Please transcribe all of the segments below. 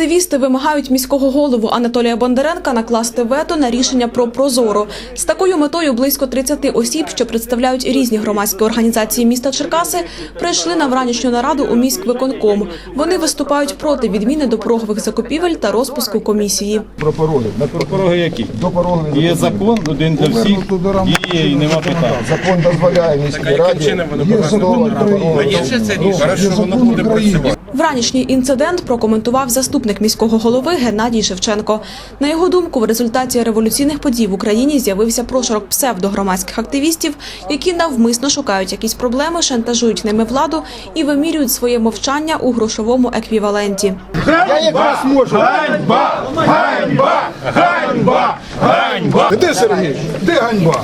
Активісти вимагають міського голову Анатолія Бондаренка накласти вето на рішення про прозоро. З такою метою близько 30 осіб, що представляють різні громадські організації міста Черкаси, прийшли на вранішню нараду у міськвиконком. Вони виступають проти відміни допорогових закупівель та розпуску комісії. Про пороги. На пор- Пороги які? До пороги Є закон один для всіх, і і нема питань. Закон дозволяє міській раді. Є закон України. Є закон України. Вранішній інцидент прокоментував заступник міського голови Геннадій Шевченко. На його думку, в результаті революційних подій в Україні з'явився прошарок псевдогромадських активістів, які навмисно шукають якісь проблеми, шантажують ними владу і вимірюють своє мовчання у грошовому еквіваленті. Я якраз можу. Ганьба! Ганьба! Ганьба! Ганьба! Де Сергій? Де ганьба?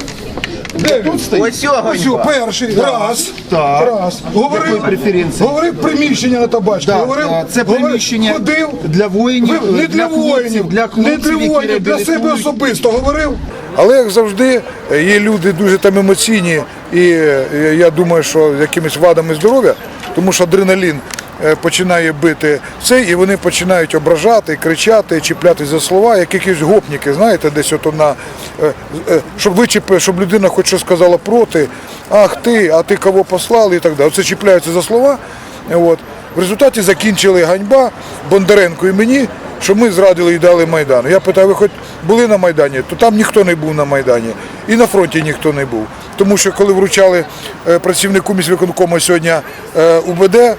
Де тут стоїть? Ось. Ось перший раз. Так. Раз. Говорив, Якої преференції? говорив приміщення на табачці. Так, говорив, а це говорив, приміщення ходив. для воїнів, Ви- не для для хлопців, воїнів, для хлопців, не для які воїнів, для себе реабілітують. особисто говорив. Але як завжди, є люди дуже там емоційні, і е, я думаю, що з якимись вадами здоров'я, тому що адреналін починає бити цей, і вони починають ображати, кричати, чіплятись за слова, як якісь гопніки, знаєте, десь ото на е, е, щоб вичепи, щоб людина хоч що сказала проти, ах ти, а ти кого послали і так далі. Оце чіпляються за слова. От. В результаті закінчили ганьба Бондаренко і мені, що ми зрадили і дали Майдану. Я питаю, ви хоч були на Майдані? То там ніхто не був на Майдані. І на фронті ніхто не був. Тому що коли вручали е, працівнику міськвиконкому сьогодні е, УБД, е,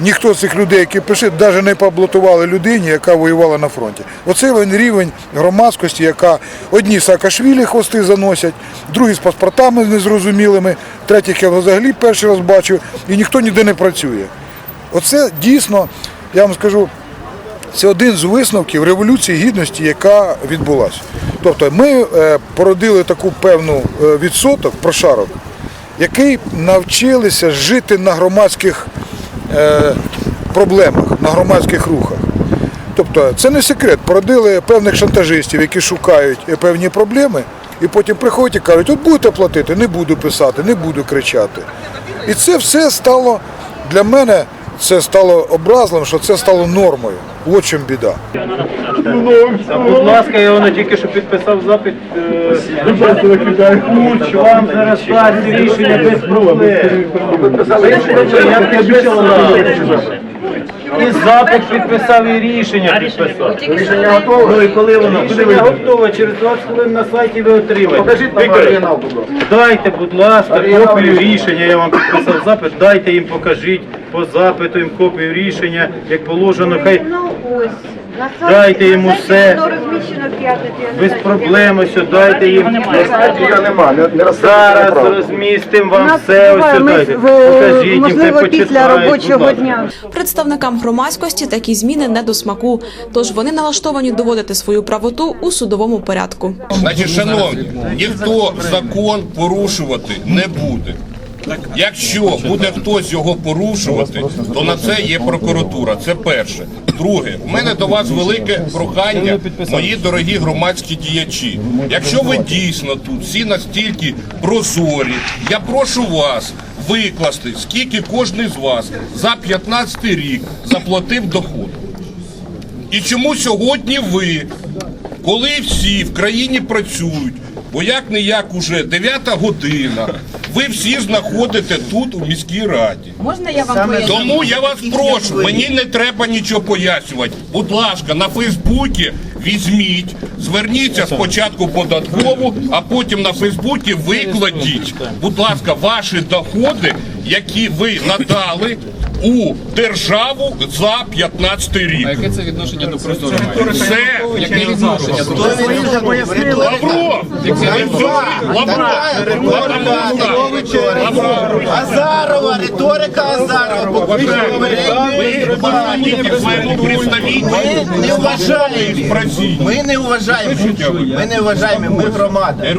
ніхто з цих людей, які пишуть, навіть не поблатували людині, яка воювала на фронті. Оце він рівень громадськості, яка одні Саакашвілі хвости заносять, другі з паспортами незрозумілими, третіх я взагалі перший раз бачу, і ніхто ніде не працює. Оце дійсно, я вам скажу, це один з висновків революції гідності, яка відбулася. Тобто ми е, породили таку певну е, відсоток, прошарок, який навчилися жити на громадських проблемах, на громадських рухах. Тобто це не секрет, породили певних шантажистів, які шукають е, певні проблеми, і потім приходять і кажуть, от будете платити, не буду писати, не буду кричати. І це все стало для мене, це стало образливим, що це стало нормою. От чим біда. Будь ласка, я воно тільки що підписав запит. е, Курч вам зараз дасть рішення без проблем. Я підписав. І запит підписав, і рішення підписав. Рішення готове? Ну і коли воно? Рішення готове, через 20 хвилин на сайті ви отримаєте. Покажіть нам оригінал, будь ласка. Дайте, будь ласка, копію рішення, я вам підписав запит, дайте їм, покажіть по запиту їм копію рішення, як положено, хай Ну ось. На Дайте йому все. Без проблем, ось дайте їм. Нема, не, не Зараз розмістимо вам все, ось дайте. Покажіть їм, хай можливо, після почитають, будь робочого ласка. дня. Представникам громадськості такі зміни не до смаку, тож вони налаштовані доводити свою правоту у судовому порядку. Значить, шановні, ніхто закон порушувати не буде. Якщо буде хтось його порушувати, то на це є прокуратура. Це перше. Друге, у мене до вас велике прохання, мої дорогі громадські діячі. Якщо ви дійсно тут всі настільки прозорі, я прошу вас викласти, скільки кожен з вас за 15 рік заплатив доходу. І чому сьогодні ви, коли всі в країні працюють, бо як не як уже 9 година, ви всі знаходите тут у міській раді. Можна я вам поясню? Тому я вас прошу, мені не треба нічого пояснювати. Будь ласка, на Фейсбуці візьміть, зверніться спочатку податкову, а потім на Фейсбуці викладіть, будь ласка, ваші доходи, які ви надали у державу за 15 рік. А яке це відношення до прозорого? Це Яке відношення до прозорого? Лавров! Лавров! Азарова, риторика Азарова. Ми не вважаємо. Ми не вважаємо. Ми не вважаємо, ми громада.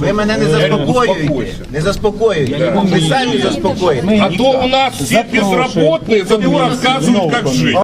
Ви мене не заспокоюєте. Не заспокоюєте. Ви самі заспокоїте. А то у нас всі безработні, зато рассказывают, как жити.